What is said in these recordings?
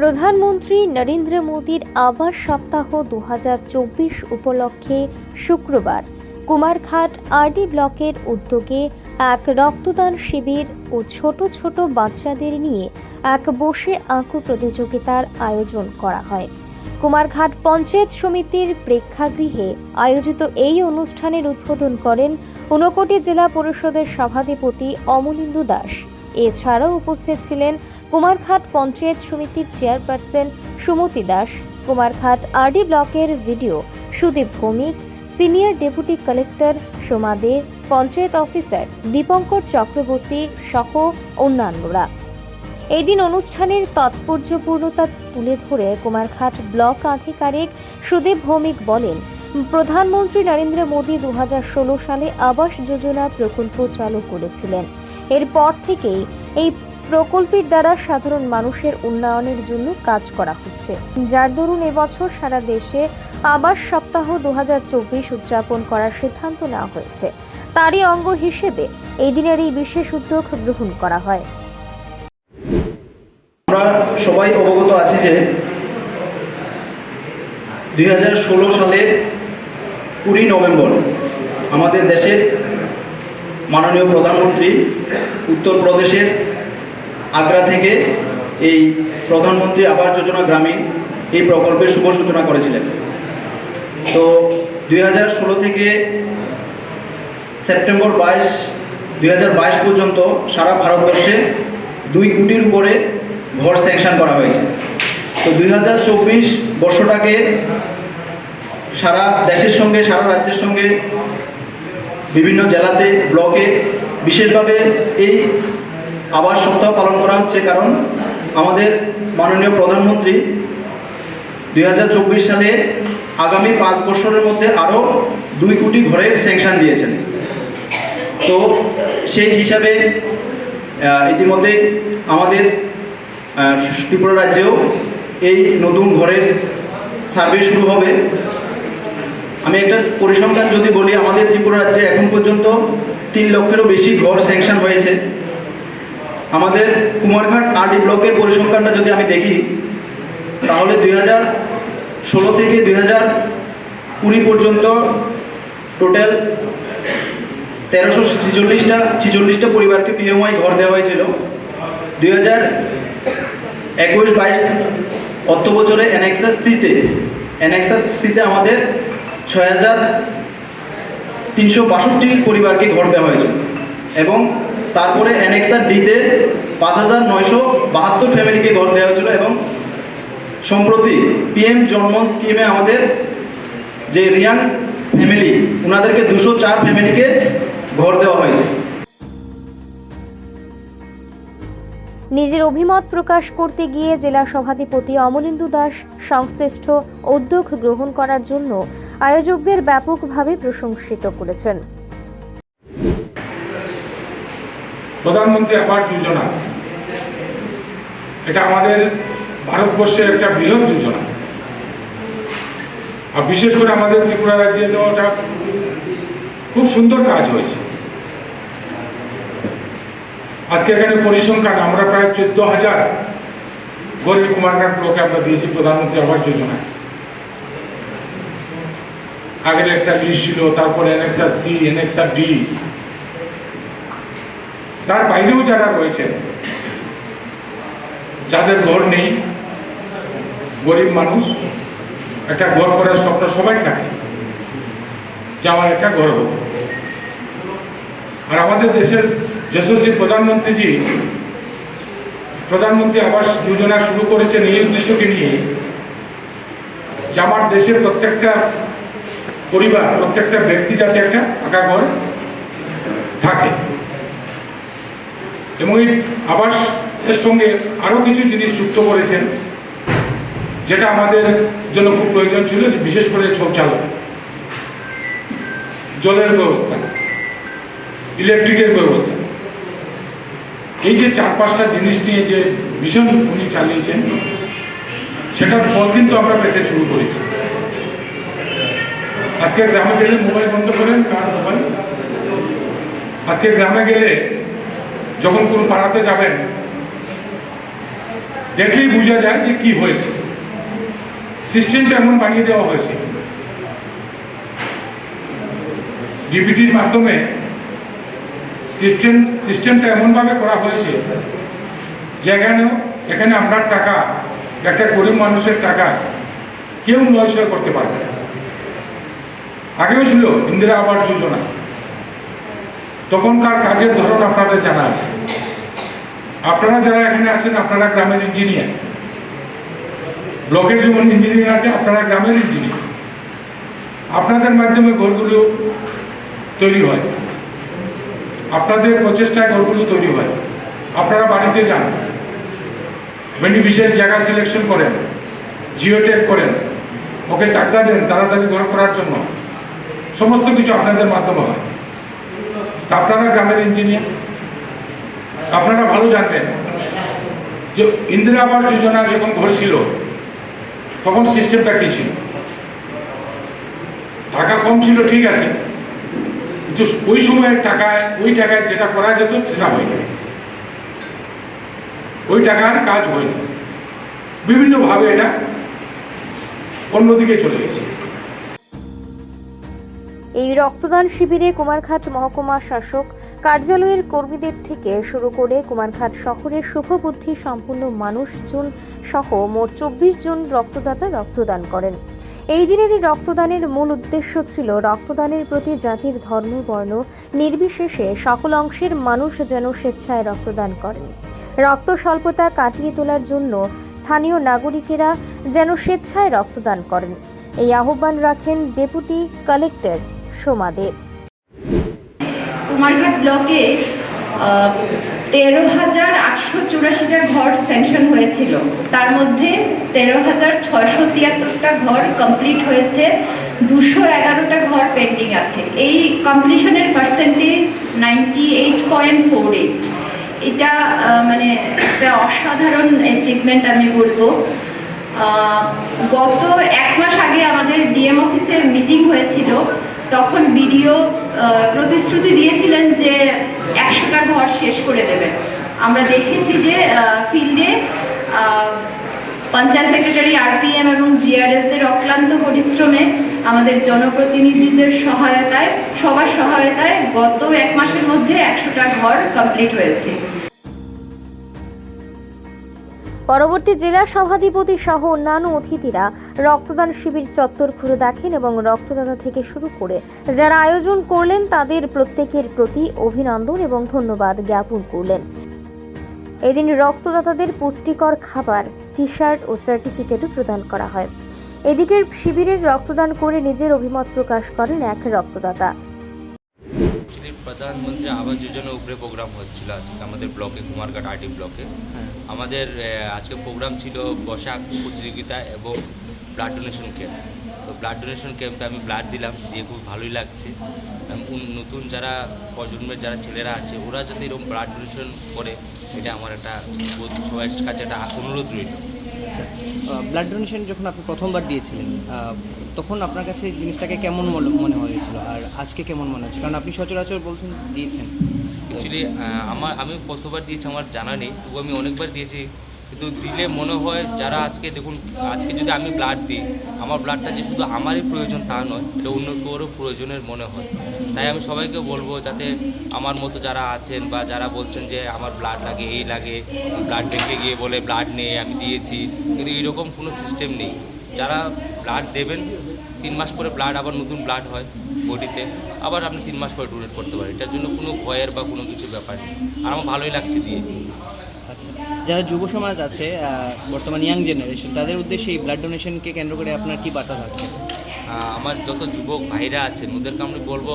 প্রধানমন্ত্রী নরেন্দ্র মোদীর আবাস সপ্তাহ দু হাজার চব্বিশ উপলক্ষে শুক্রবার কুমারঘাট আরডি ব্লকের উদ্যোগে এক রক্তদান শিবির ও ছোট ছোট বাচ্চাদের নিয়ে এক বসে আঁকু প্রতিযোগিতার আয়োজন করা হয়। কুমারঘাট পঞ্চায়েত সমিতির প্রেক্ষাগৃহে আয়োজিত এই অনুষ্ঠানের উদ্বোধন করেন ঊনকোটি জেলা পরিষদের সভাধিপতি অমলিন্দু দাস। এছাড়াও উপস্থিত ছিলেন কুমারঘাট পঞ্চায়েত সমিতির চেয়ারপারসন সুমতি দাস, কুমারঘাট আরডি ব্লকের BDO Sudip Bhowmik, senior deputy collector Soma Dey, panchayat officer Dipankar Chakraborty সহ অন্যান্যরা। এদিন অনুষ্ঠানের তাৎপর্যপূর্ণতা তুলে ধরে কুমারঘাট ব্লক আধিকারিক সুদীপ ভৌমিক বলেন, প্রধানমন্ত্রী নরেন্দ্র মোদী দু হাজার ষোলো সালে আবাস যোজনা প্রকল্প চালু করেছিলেন। এরপর থেকেই এই প্রকল্পের দ্বারা সাধারণ মানুষের উন্নয়নের জন্য কাজ করা হচ্ছে। যার দরুন এবছর সারা দেশে আবাস সপ্তাহ দু উদযাপন করার সিদ্ধান্ত নেওয়া হয়েছে। তারই অঙ্গ হিসেবে এই দিনের এই বিশেষ উদ্যোগ গ্রহণ করা হয়। আমরা সবাই অবগত আছি যে দুই সালের কুড়ি নভেম্বর আমাদের দেশের মাননীয় প্রধানমন্ত্রী উত্তরপ্রদেশের আগ্রা থেকে এই প্রধানমন্ত্রী আবাস যোজনা গ্রামীণ এই প্রকল্পের শুভ সূচনা করেছিলেন। তো দুই হাজার ষোলো থেকে সেপ্টেম্বর বাইশ, দুই পর্যন্ত সারা ভারতবর্ষে দুই কোটির উপরে ঘর স্যাংশন করা হয়েছে। তো দুই হাজার চব্বিশ বর্ষটাকে সারা দেশের সঙ্গে, সারা রাজ্যের সঙ্গে বিভিন্ন জেলাতে, ব্লকে বিশেষভাবে এই আবাস সপ্তাহ পালন করা হচ্ছে কারণ আমাদের মাননীয় প্রধানমন্ত্রী দু হাজার চব্বিশ সালে আগামী পাঁচ বছরের মধ্যে আরও দুই কোটি ঘরের স্যাংশন দিয়েছেন। তো সেই হিসাবে ইতিমধ্যে আমাদের ত্রিপুরা রাজ্যেও এই নতুন ঘরের সার্ভে শুরু হবে। আমি একটা পরিসংখ্যান যদি বলি, আমাদের ত্রিপুরা রাজ্যে এখন পর্যন্ত তিন লক্ষেরও বেশি ঘর স্যাংশন হয়েছে। আমাদের কুমারঘাট আরডি ব্লকের পরিসংখ্যানটা যদি আমি দেখি, তাহলে দুই হাজার ষোলো থেকে দুই হাজার কুড়ি পর্যন্ত টোটাল তেরোশো ছিচল্লিশটা ছিচল্লিশটা পরিবারকে পিএমআই ঘর দেওয়া হয়েছিল। দুই হাজার একুশ বাইশ অর্থ বছরে এনএক্সাস সিতে এনএক্সাস সিতে আমাদের ছয় হাজার তিনশো বাষট্টি পরিবারকে ঘর দেওয়া হয়েছে। এবং তারপরে এনএক্সার ডিতে পাঁচ হাজার নয়শো বাহাত্তর ফ্যামিলিকে ঘর দেওয়া হয়েছিল এবং সম্প্রতি পিএম জন্মন স্কিমে আমাদের যে রিয়াং ফ্যামিলি ওনাদেরকে দুশো চার ফ্যামিলিকে ঘর দেওয়া হয়েছে। নিজের অভিমত প্রকাশ করতে গিয়ে জেলা সভাধিপতি অমলেন্দু দাস সংশ্লিষ্ট উদ্যোগ গ্রহণ করার জন্য আয়োজকদের ব্যাপকভাবে প্রশংসিত করেছেন। প্রধানমন্ত্রী আবাস যোজনা। এটা আমাদের ভারতবর্ষের একটা বৃহৎ যোজনা। আর বিশেষ করে আমাদের ত্রিপুরা রাজ্যে তো ওটা খুব সুন্দর কাজ হয়েছে। আজকে এখানে পরিসংখ্যান, আমরা প্রায় চোদ্দ হাজার গরিব কুমারঘাট ব্লকে আমরা দিয়েছি প্রধানমন্ত্রী আবাস যোজনায়। আগের একটা লিস্ট ছিল, তারপরে এনএক্সার সি এনএক্সার ডি তার বাইরেও যারা রয়েছেন যাদের ঘর নেই, গরিব মানুষ, একটা ঘর করার স্বপ্ন সবাই থাকে যে আমার একটা ঘর আর আমাদের দেশের যশস্বী প্রধানমন্ত্রীজি, প্রধানমন্ত্রী আবাস যোজনা শুরু করেছেন এই উদ্দেশ্যকে নিয়ে। যে আমার দেশের প্রত্যেকটা পরিবার, প্রত্যেকটা ব্যক্তি যাতে একটা পাকা ঘর থাকে। এবং এই আবাস এর সঙ্গে আরও কিছু জিনিস যুক্ত করেছেন, যেটা আমাদের জন্য খুব প্রয়োজন ছিল বিশেষ করে শৌচালয় জলের ব্যবস্থা, ইলেকট্রিকের ব্যবস্থা। এই যে চার পাঁচটা জিনিস নিয়ে যে মিশন উনি চালিয়েছেন, সেটার ফল কিন্তু আমরা পেতে শুরু করেছি। আজকে গ্রামে গেলে মোবাইল বন্ধ করেন, কার মোবাইল? আজকে গ্রামে গেলে যখন কোন পাড়াতে যাবেন, দেখলেই বোঝা যায় যে কি হয়েছে। সিস্টেমটা এমন বানিয়ে দেওয়া হয়েছে। ডিপিটির মাধ্যমে সিস্টেম, সিস্টেমটা এমনভাবে করা হয়েছে যেখানে এখানে আপনার টাকা, একটা গরিব মানুষের টাকা কেউ নয়শয় করতে পারবে আগেও ছিল ইন্দিরা আবাস যোজনা। তখনকার কাজের ধরন আপনাদের জানা আছে। আপনারা যারা এখানে আছেন, আপনারা গ্রামের ইঞ্জিনিয়ার ব্লকের যেমন ইঞ্জিনিয়ার আছে, আপনারা গ্রামের ইঞ্জিনিয়ার আপনাদের মাধ্যমে ঘরগুলো তৈরি হয়। আপনাদের প্রচেষ্টায় ঘরগুলো তৈরি হয়। আপনারা বাড়িতে যান। বেনিফিশিয়ারি জায়গা সিলেকশন করেন জিওটেক করেন। ওকে টাকা দেন তাড়াতাড়ি ঘর করার জন্য। সমস্ত কিছু আপনাদের মাধ্যমে হয়। আপনারা গ্রামের ইঞ্জিনিয়ার আপনারা ভালো জানবেন যে ইন্দিরা আবাস যোজনা যখন ঘর ছিল তখন সিস্টেমটা কী ছিল? টাকা কম ছিল, ঠিক আছে। কিন্তু ওই সময়ের টাকায়, ওই টাকায় যেটা করা যেত, সেটা হয়নি। ওই টাকার কাজ হয়নি। বিভিন্নভাবে এটা অন্যদিকে চলে গেছে। এই রক্তদান শিবিরে কুমারঘাট মহকুমা শাসক কার্যালয়ের কর্মীদের থেকে শুরু করে কুমারঘাট শহরের শুভবুদ্ধি সম্পন্ন মানুষজন সহ মোট চব্বিশ জন রক্তদাতা রক্তদান করেন। এই দিনের এই রক্তদানের মূল উদ্দেশ্য ছিল রক্তদানের প্রতি জাতির ধর্ম, বর্ণ নির্বিশেষে সকল অংশের মানুষ যেন স্বেচ্ছায় রক্তদান করেন। রক্ত স্বল্পতা কাটিয়ে তোলার জন্য স্থানীয় নাগরিকেরা যেন স্বেচ্ছায় রক্তদান করেন। এই আহ্বান রাখেন ডেপুটি কালেক্টর সোমা দেব কুমারঘাট ব্লকে তেরো হাজার আটশো চুরাশিটা ঘর স্যাংশন হয়েছিল। তার মধ্যে তেরো হাজার ছয়শো তিয়াত্তরটা ঘর কমপ্লিট হয়েছে। দুশো এগারোটা ঘর পেন্ডিং আছে। এই কমপ্লিশনের percentage ninety eight point four eight. এটা মানে একটা অসাধারণ অ্যাচিভমেন্ট আমি বলব। গত এক মাস আগে আমাদের ডিএম অফিসে মিটিং হয়েছিল। তখন বিডিও প্রতিশ্রুতি দিয়েছিলেন যে একশোটা ঘর শেষ করে দেবেন। আমরা দেখেছি যে ফিল্ডে পঞ্চায়েত সেক্রেটারি, আরপিএম এবং জিআরএসদের অক্লান্ত পরিশ্রমে আমাদের জনপ্রতিনিধিদের সহায়তায়, সবার সহায়তায় গত এক মাসের মধ্যে একশোটা ঘর কমপ্লিট হয়েছে। পরবর্তী জেলা সভাধিপতি সহ অন্যান্য অতিথিরা রক্তদান শিবির চত্বর ঘুরে দেখেন এবং রক্তদাতা থেকে শুরু করে যারা আয়োজন করলেন তাদের প্রত্যেকের প্রতি অভিনন্দন এবং ধন্যবাদ জ্ঞাপন করলেন। এদিন রক্তদাতাদের পুষ্টিকর খাবার টি শার্ট ও সার্টিফিকেটও প্রদান করা হয়। এদিকে শিবিরের রক্তদান করে নিজের অভিমত প্রকাশ করেন এক রক্তদাতা। প্রধানমন্ত্রী আবাস যোজনার উপরে প্রোগ্রাম হচ্ছিল আজকে আমাদের ব্লকে কুমারঘাট আরটি ব্লকে। আমাদের আহ, আজকে প্রোগ্রাম ছিল বসাক প্রতিযোগিতা এবং ব্লাড ডোনেশন ক্যাম্প তো ব্লাড ডোনেশন ক্যাম্পে আমি ব্লাড দিলাম দিয়ে খুব ভালোই লাগছে। এবং নতুন যারা প্রজন্মের যারা ছেলেরা আছে ওরা যাতে এরকম ব্লাড ডোনেশন করে এটা আমার একটা সবার কাছে একটা অনুরোধ রইল। আচ্ছা ব্লাড ডোনেশন যখন আপনি প্রথমবার দিয়েছিলেন তখন আপনার কাছে জিনিসটাকে কেমন মনে হয়েছিল? আর আজকে কেমন মনে হচ্ছে? কারণ আপনি সচরাচর বলছেন দিয়েছেন। অ্যাকচুয়ালি আমার আমি প্রথমবার দিয়েছি, আমার জানা নেই। তবু আমি অনেকবার দিয়েছি। কিন্তু দিলে মনে হয় যারা আজকে দেখুন, আজকে যদি আমি ব্লাড দিই, আমার ব্লাডটা যে শুধু আমারই প্রয়োজন তা নয়, এটা অন্য কারোর প্রয়োজনের মনে হয়। তাই আমি সবাইকে বলব যাতে আমার মতো যারা আছেন বা যারা বলছেন যে আমার ব্লাড লাগে, এই লাগে ব্লাড ব্যাঙ্কে গিয়ে বলে ব্লাড নেই, আমি দিয়েছি, কিন্তু এইরকম কোনো সিস্টেম নেই। যারা ব্লাড দেবেন, তিন মাস পরে ব্লাড আবার নতুন ব্লাড হয় বডিতে, আবার আপনি তিন মাস পরে ডোনেট করতে পারেন। এটার জন্য কোনো ভয়ের বা কোনো কিছু ব্যাপার নেই। আর আমার ভালোই লাগছে দিয়ে। আচ্ছা যারা যুব সমাজ আছে বর্তমান ইয়াং জেনারেশন তাদের উদ্দেশ্যে এই ব্লাড ডোনেশনকে কেন্দ্র করে আপনার কি বার্তা থাকছে? আমার যত যুবক ভাইরা আছেন ওদেরকে আমি বলব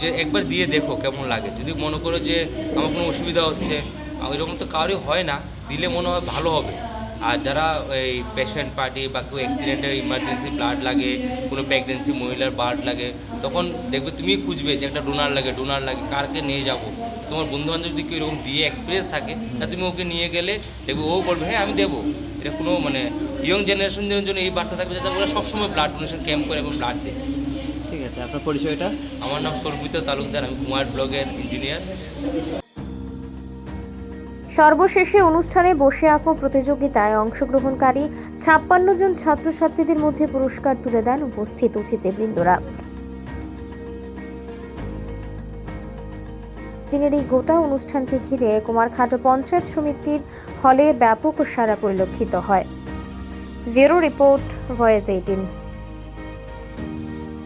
যে একবার দিয়ে দেখো কেমন লাগে। যদি মনে করো যে আমার কোনো অসুবিধা হচ্ছে এরকম তো কারোই হয় না, দিলে মনে হয় ভালো হবে। আর যারা এই পেশেন্ট পার্টি বা কেউ অ্যাক্সিডেন্টের ইমার্জেন্সি ব্লাড লাগে কোনো প্রেগনেন্সি মহিলার ব্লাড লাগে তখন দেখবে তুমি খুঁজবে যে একটা ডোনার লাগে ডোনার লাগে কারকে নিয়ে যাব? তোমার বন্ধু বান্ধব যদি কেউ এরকম দিয়ে এক্সপিরিয়েন্স থাকে তা তুমি ওকে নিয়ে গেলে দেখবে ও বলবে হ্যাঁ আমি দেবো। এটা কোনো মানে ইয়ং জেনারেশনদের জন্য এই বার্তা থাকবে যাতে ওরা সবসময় ব্লাড ডোনেশন ক্যাম্প করে এবং ব্লাড দেয়। ঠিক আছে আপনার পরিচয়টা? আমার নাম সর্বিত তালুকদার আমি কুমার ব্লগের ইঞ্জিনিয়ার সর্বশেষে অনুষ্ঠানে বসে আঁকো প্রতিযোগিতায় অংশগ্রহণকারী ছাপ্পান্ন জন ছাত্রছাত্রীদের মধ্যে পুরস্কার তুলে দেন উপস্থিত অতিথিবৃন্দরা। দিনের এই গোটা অনুষ্ঠানকে ঘিরে কুমারঘাট পঞ্চায়েত সমিতির হলে ব্যাপক সারা পরিলক্ষিত হয়। Bureau report voice eighteen.